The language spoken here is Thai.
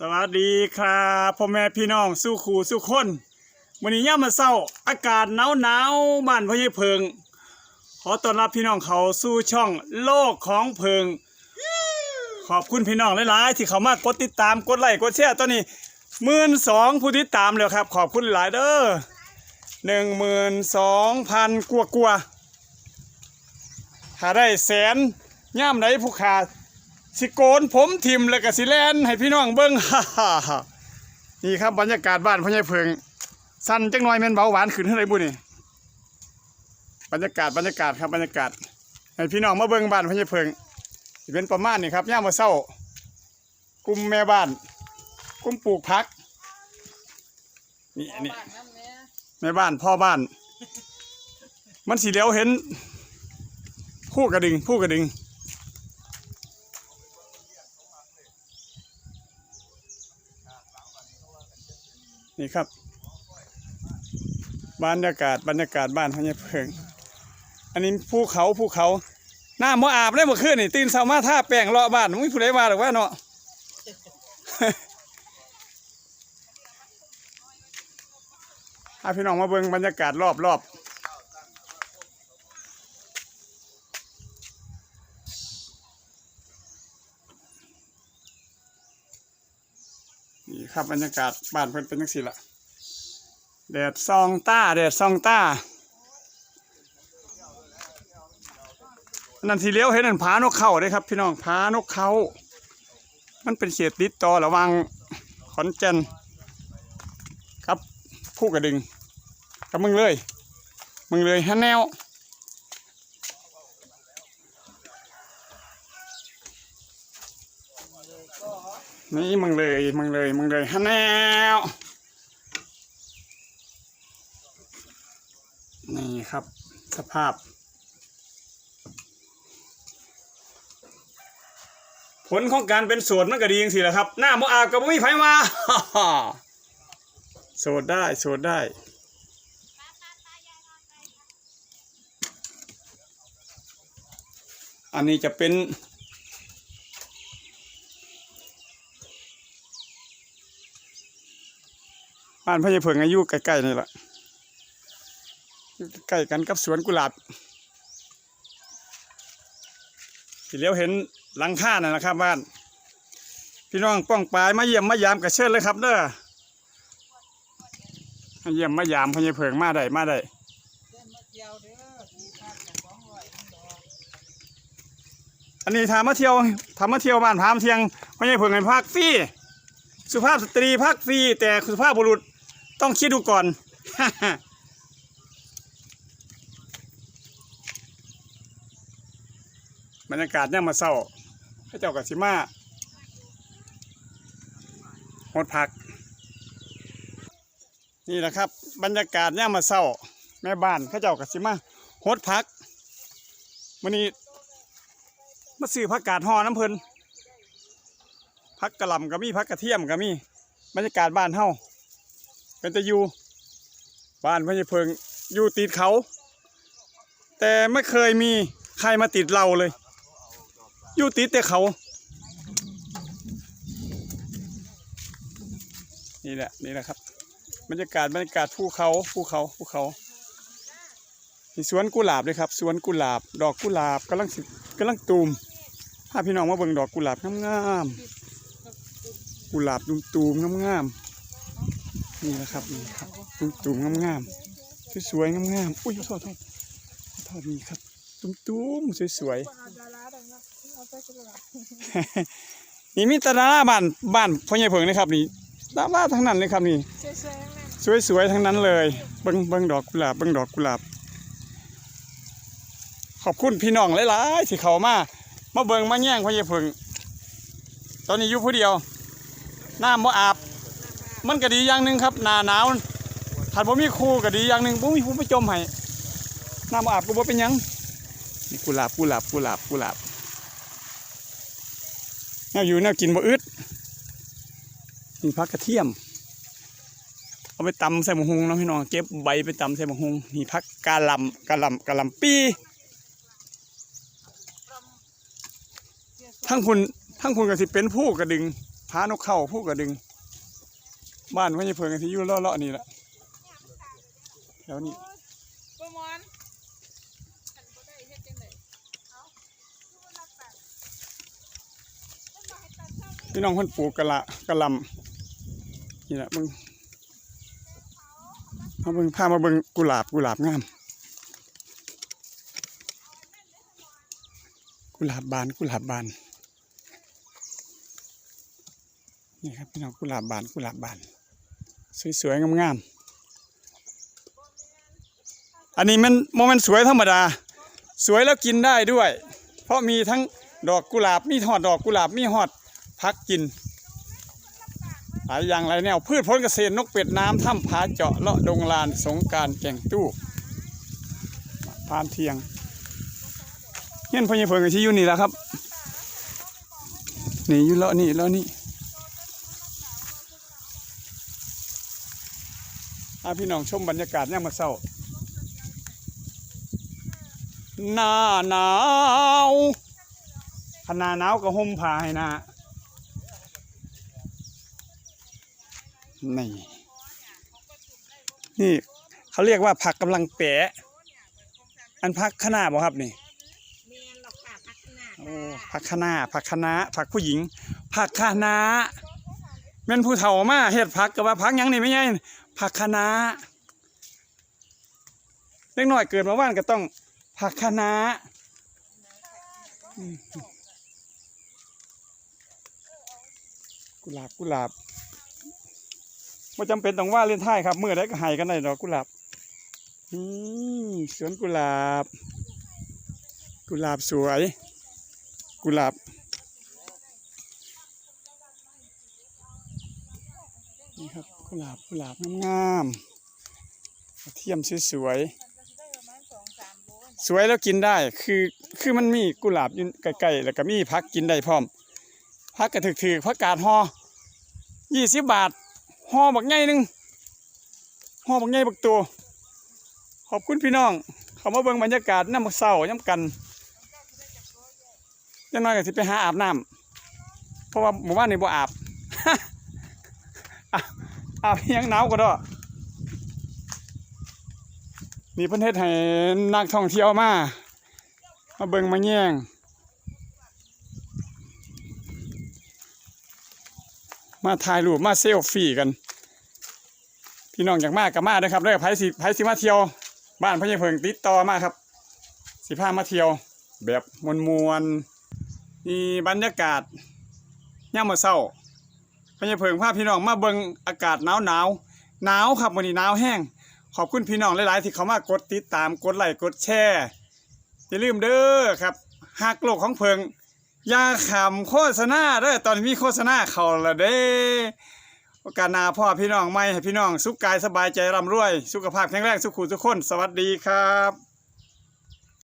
สวัสดีครับพ่อแม่พี่น้องสู้ขู่สู้คนวันนี้ย่ามาเศร้า อากาศหนาวหนาวบ้านพ่อใหญ่เพิง ขอต้อนรับพี่น้องเขาสู่ช่องโลกของเพิง ขอบคุณพี่น้องหลายๆที่เขามากดติดตามกดไลค์กดแชร์ตอนนี้หมื่นสองผู้ติดตามแล้วครับ ขอบคุณหลายเด้อหนึ่งหมื่นสองพันกว่ากว่าๆถ้าได้แสนย่ามไหนผู้ขาด สิโกนผมทิมแล้วก็สิแลนให้พี่น้องเบิ่งฮ่าฮ่าฮ่านี่ครับบรรยากาศบ้านพ่อใหญ่เพิง สั้นจังหน่อยแม่นเบาหวานขึ้นเท่าไรบุนี่บรรยากาศบรรยากาศครับบรรยากาศให้พี่น้องมาเบิ่งบ้านพ่อใหญ่เพิงเป็นประมาณนี้ครับย่ามาเศร้ากลุ่มแม่บ้าน กลุ่มปลูกผักนี่นี่แม่บ้านพ่อบ้าน มันสีเหลียวเห็นผู้กระดึงผู้กระดึง นี่ครับบรรยากาศบรรยากาศบ้านพญาเพิง อันนี้ภูเขาภูเขาหน้ามาอาบได้เมื่อคืนนี่ตื่นเช้ามาท่าแป้งเลาะบ้านมึงผู้ใดมาหรอกว่าเนาะพาพี่น้องมาเบิ่งบรรยากาศรอบรอบ ครับบรรยากาศบ้านเพิ่นเป็นจังซี่ละแดดซองต้าแดดซองต้านั่นที่เลี้ยวเห็นนั่นผานกเขาเลยครับ พี่น้องผานกเขามันเป็นเขตติดต่อระว่างขอนแก่นครับผู้กระดึงกับมึงเลย มึงเลยฮันแนว นี่มึงเลยมึงเลยมึงเลยฮันแนวนี่ครับ สภาพ ผลของการเป็นโสดมันก็ดีจริงๆแหละครับ หน้าโมอาบกับไม่มีไผมาโสดได้โสดได้อันนี้จะเป็น บ้านพญาเพิงอายุใกล้ๆนี่แหละใกล้กันกับสวนกุหลาบที่เลี้ยวเห็นหลังค่าน่ะนะครับบ้าน พี่น้องป้องปลายมาเยี่ยมมายามกระเชิญเลยครับเด้อมาเยี่ยมมายามพญาเพิงมาได้มาได้อันนี้ถามมาเที่ยวถามมาเที่ยวบ้านพามเทียงไม่ใช่เพิ่งให้พักฟรีสุภาพสตรีพักฟรีแต่สุภาพบุรุษ ต้องคิดดูก่อน บรรยากาศเนี่ยามาเศร้าพระเจ้ากับสิมาหดพัก นี่แหละครับ บรรยากาศเนี่ยามาเศร้า แม่บ้านพระเจ้ากับสิมาหดพักวันนี้มาซื้อผักกาดห่อน้ำเพลินผักกะหล่ำก็มีผักกระเทียมก็มีบรรยากาศบ้านเฮา เป็นตะยูบ้านพญเพิงอยู่ติดเขา แต่ไม่เคยมีใครมาติดเราเลย อยู่ติดแต่เขา นี่แหละนี่แหละครับบรรยากาศบรรยากาศภูเขาภูเขาภูเขาสวนกุหลาบเลยครับ สวนกุหลาบ ดอกกุหลาบกำลังสิกำลังตูมพาพี่น้องมาเบิ่งดอกกุหลาบงามๆกุหลาบตูมตูมๆงามๆ นี่นะครับนี่ครับตูมตูมๆงามๆสวยๆงามๆอุ้ยโทษโทษโทษนี่ครับตูมตูมๆสวยๆนี่มีตดาราบ้านบ้านพ่อใหญ่เพิงนะครับนี่ดาราทั้งนั้นเลยครับนี่สวยๆทั้งนั้นเลยเบิ้งเบิ้งดอกกุหลาบเบิ้งดอกกุหลาบขอบคุณพี่น้องหลายๆที่เขามามาเบิ้งมาแย่งพญาเพิงตอนนี้อยู่ผู้เดียวน้ำบ่อาบ มันก็ดีอย่างหนึ่งครับหนาหนาวถ้าบ่มีครูก็ดีอย่างหนึ่งบ่มีผู้มาจมให้น้ำอาบก็บ่เป็นยังนี่กุหลาบกุหลาบกุหลาบกุหลาบแนวอยู่แนวกินบ่อึดนี่พักกระเทียม เอาไปตำใส่หมูฮุงเนาะพี่น้องเก็บใบไปตำใส่หมูฮุงนี่พักกาลำกาลำกาลำปีทั้งคุณทั้งคุณก็สิเป็นผู้กระดึงพานกเข้าผู้กระดึง บ้านพญเพิงที่อยู่เลาะๆนี่แหละแถวนี้ประมอนฉันบ่ได้เฮ็ดจังได๋พี่น้องเพิ่นปลูกกะละกะหลำนี่แหละมึงมาเบิ่งพามาเบิ่งกุหลาบกุหลาบงาม กุหลาบบานกุหลาบบานนี่ครับพี่น้องกุหลาบบานกุหลาบบาน สวยๆงามๆอันนี้มันโมเมนสวยธรรมดา สวยแล้วกินได้ด้วย เพราะมีทั้งดอกกุหลาบมีหอดดอกกุหลาบมีหอดพักกินหลายอย่างหลายแนวพืชผลเกษตรนกเป็ดน้ำถ้ำผาเจาะเลาะดงลานสงการแก่งตู้พานเทียงเงี้ยพญเพิงกับที่อยู่นี่แหละครับ นี่อยู่เลาะนี่เลาะนี่ อาพี่น้องชมบรรยากาศย่ามมาเศร้าหน้าหนาวขนาหนาวก็ห่มผ้าให้นะนี่นี่เขาเรียกว่าผักกำลังแปะ อันผักขนาบ่ครับนี่แม่นหรอกค่ะพักหน้าโอ้ผักคะน้าผักคะน้าผักผู้หญิงผักคะน้าแม่นผู้เฒ่ามาเฮ็ดผักก็ว่าผักหยังนี่ไม่ใช่ ผักคะน้าเล็กน้อยเกิดมาว่านก็ต้องผักคะน้ากุหลาบกุหลาบไม่จำเป็นต้องว่าเล่นท่ายครับเมื่อใดก็ให้กันได้ดอกกุหลาบนี่สวนกุหลาบ กุหลาบสวย กุหลาบนี่ครับ กุหลาบกุหลาบงามๆเทียมสวยๆสวยแล้วกินได้คือคือมันมีกุหลาบอยู่ใกล้ๆแล้วก็มีพักกินได้พร้อมพักกระถึกๆพักกาดห่อยี่สิบบาทห่อบักใหญ่หนึ่งห่อบักใหญ่บักตัวขอบคุณพี่น้อง เขามาเบิ่งบรรยากาศน้ำเศร้าย้ำกันจังน้อยก็สิไปหาอาบน้ำเพราะว่าหมู่บ้านนี่บ่อาบ อาบอาบยังหนาวก็ดอนี่เพิ่นเฮ็ดให้นักท่องเที่ยวมามาเบิ่งมาแย่งมาถ่ายรูปมาเซลฟี่กัน พี่น้องอยากมาก็มาด้อครับเด้อไผสิไผสิมาเที่ยว บ้านพญาเพิงติดต่อมาครับ สิพามาเที่ยว แบบมวนๆนี่บรรยากาศย่ามมาเศร้า พญาเพิงพาพพี่น้องมาเบิงอากาศหนาวหนาวหนาวครับวันนี้หนาวแห้ง ขอบคุณพี่น้องหลายๆที่เขามากดติดตามกดไลค์กดแชร์อย่าลืมเด้อครับหักโลกของเพิงอย่าขำโฆษณาเด้อตอนนี้มีโฆษณาเขาละเด้โอกาสหน้าพ่อพี่น้องไม่ให้พี่น้อง สุขกายสบายใจร่ำรวย สุขภาพแข็งแรงสุขุทุกคน สวัสดีครับ